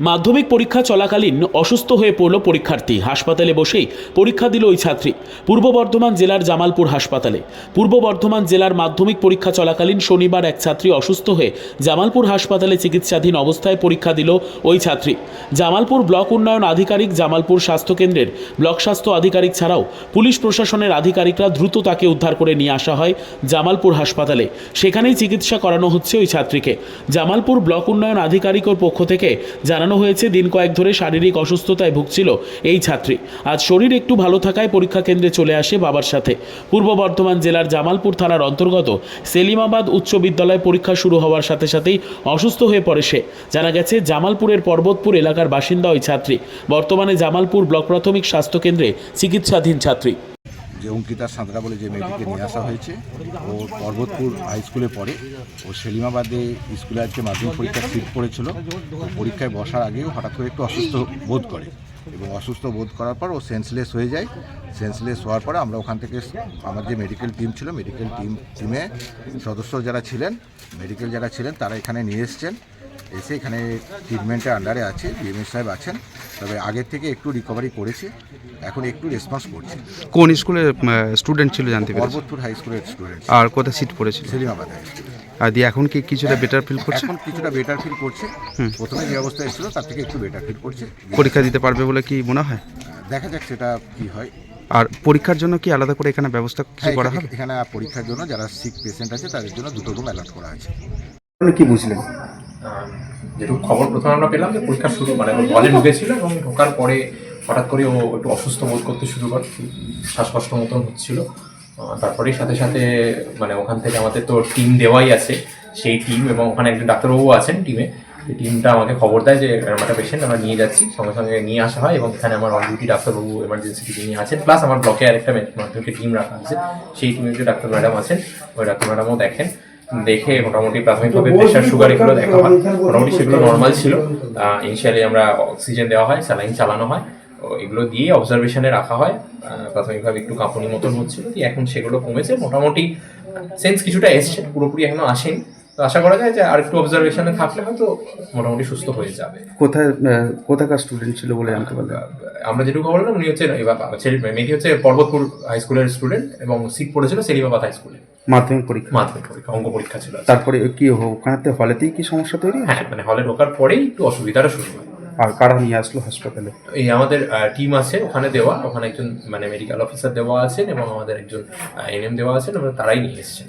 মাধ্যমিক পরীক্ষা চলাকালীন অসুস্থ হয়ে পড়ল পরীক্ষার্থী। হাসপাতালে বসেই পরীক্ষা দিল ওই ছাত্রী। পূর্ব বর্ধমান জেলার জামালপুর হাসপাতালে। পূর্ব বর্ধমান জেলার মাধ্যমিক পরীক্ষা চলাকালীন শনিবার এক ছাত্রী অসুস্থ হয়ে জামালপুর হাসপাতালে চিকিৎসাধীন অবস্থায় পরীক্ষা দিল ওই ছাত্রী। জামালপুর ব্লক উন্নয়ন আধিকারিক জামালপুর স্বাস্থ্যকেন্দ্রের ব্লক স্বাস্থ্য আধিকারিক ছাড়াও পুলিশ প্রশাসনের আধিকারিকরা দ্রুত তাকে উদ্ধার করে নিয়ে আসা হয় জামালপুর হাসপাতালে। সেখানেই চিকিৎসা করানো হচ্ছে ওই ছাত্রীকে। জামালপুর ব্লক উন্নয়ন আধিকারিকর পক্ষ থেকে জানানো হয়েছে, দিন কয়েক ধরে শারীরিক অসুস্থতায় ভুগছিল এই ছাত্রী। আজ শরীর একটু ভালো থাকায় পরীক্ষা কেন্দ্রে চলে আসে বাবার সাথে। পূর্ব বর্ধমান জেলার জামালপুর থানার অন্তর্গত সেলিমাবাদ উচ্চ বিদ্যালয় পরীক্ষা শুরু হওয়ার সাথে সাথেই অসুস্থ হয়ে পড়ে সে। জানা গেছে, জামালপুরের পর্বতপুর এলাকার বাসিন্দা ওই ছাত্রী। বর্তমানে জামালপুর ব্লক প্রাথমিক স্বাস্থ্য কেন্দ্রে চিকিৎসাধীন ছাত্রী। যে অঙ্কিতা সাঁতরা বলে যে মেয়েটিকে নিয়ে আসা হয়েছে, ও পর্বতপুর হাই স্কুলে পড়ে। ও সেলিমাবাদে স্কুলে আজকে মাধ্যমিক পরীক্ষার সিট পড়েছিল। ও পরীক্ষায় বসার আগেও হঠাৎ করে একটু অসুস্থ বোধ করে এবং অসুস্থ বোধ করার পর ও সেন্সলেস হয়ে যায়। সেন্সলেস হওয়ার পরে আমরা ওখান থেকে আমার যে মেডিকেল টিম ছিল মেডিকেল টিম টিমে সদস্য যারা ছিলেন মেডিকেল যারা ছিলেন, তারা এখানে নিয়ে এসছেন। এসে এখানে ট্রিটমেন্টের আন্ডারে আছে বিএমএস সাহেব আছেন। তবে আগের থেকে একটু রিকভারি করেছে এখন একটু রেসপন্স করছে। কোন স্কুলে স্টুডেন্ট ছিল জানতে পেরেছি? পর্বতপুর হাই স্কুলের স্টুডেন্ট আর কোথায় সিট পড়েছিল? সেলিমাবাদ হাই স্কুল আর দিয়ে এখন কি কিছুটা বেটার ফিল করছে? এখন কিছুটা বেটার ফিল করছে। প্রথমে যে অবস্থা এসেছিল তার থেকে একটু বেটার ফিল করছে। পরীক্ষা দিতে পারবে বলে কি মনে হয়? দেখা যাক সেটা কি হয়। আর পরীক্ষার জন্য কি আলাদা করে এখানে ব্যবস্থা কিছু হ্যাঁ করা এখানে- হবে? এখানে পরীক্ষার জন্য যারা সিক পেশেন্ট আছে তাদের জন্য দুটো রুম অ্যালার্ট করা আছে কি বুঝলেন? যেটুকু খবর প্রথমে আমরা পেলাম যে পরীক্ষা শুরু মানে হলে ঢুকেছিল এবং ঢোকার পরে হঠাৎ করে ও একটু অসুস্থ বোধ করতে শুরু করে শ্বাসকষ্ট মতন হচ্ছিল। আহ, তারপরেই সাথে সাথে মানে ওখান থেকে আমাদের তো টিম দেওয়াই আছে সেই টিম এবং ওখানে একজন ডাক্তারবাবু আছেন টিমে টিমটা আমাকে খবর দেয় যে এরকম একটা পেশেন্ট আমরা নিয়ে যাচ্ছি সঙ্গে সঙ্গে নিয়ে আসা হয় এবং এখানে আমার অন ডাক্তারবাবু এমার্জেন্সি টিমে আছেন। প্লাস আমার ব্লকে আরেকটা টিম রাখা আছে সেই টিমে যে ডাক্তার ম্যাডাম আছেন ওই ডাক্তার ম্যাডামও দেখেন। দেখে মোটামুটি প্রাথমিকভাবে প্রেশার সুগার এগুলো দেখা হয়। মোটামুটি সেগুলো নর্মাল ছিল। ইনিশিয়ালি আমরা অক্সিজেন দেওয়া হয় স্যালাইন চালানো হয়। এগুলো দিয়ে অবজারভেশনে রাখা হয়। প্রাথমিকভাবে একটু কাঁপুনি মতন হচ্ছিল। এখন সেগুলো কমেছে। মোটামুটি সেন্স কিছুটা এসছে। পুরোপুরি এখনও আসেনি। আশা করা যায় যে আর একটু অবজারভেশনে থাকলে হয়তো মোটামুটি সুস্থ হয়ে যাবে। কোথায় কোথাকার স্টুডেন্ট ছিল বলে জানতে পারলেন? আমরা যেটুকু বললাম উনি হচ্ছে ছেলে মেয়েটি হচ্ছে পর্বতপুর হাই স্কুলের স্টুডেন্ট এবং সিট পড়েছিল সেলিবাবাদ হাই স্কুলে মাধ্যমিক পরীক্ষা। মাধ্যমিক পরীক্ষা অঙ্ক পরীক্ষা ছিল। তারপরে কি ওখানে হলেতেই কি সমস্যা তৈরি? হ্যাঁ মানে হলে ঢোকার পরেই একটু অসুবিধাটা শুরু হয়। আর কারা নিয়ে আসলো হাসপাতালে? এই আমাদের টিম আছে ওখানে দেওয়া ওখানে একজন মানে মেডিকেল অফিসার দেওয়া আছেন এবং আমাদের একজন এনএম দেওয়া আছেন এবং তারাই নিয়ে এসেছেন।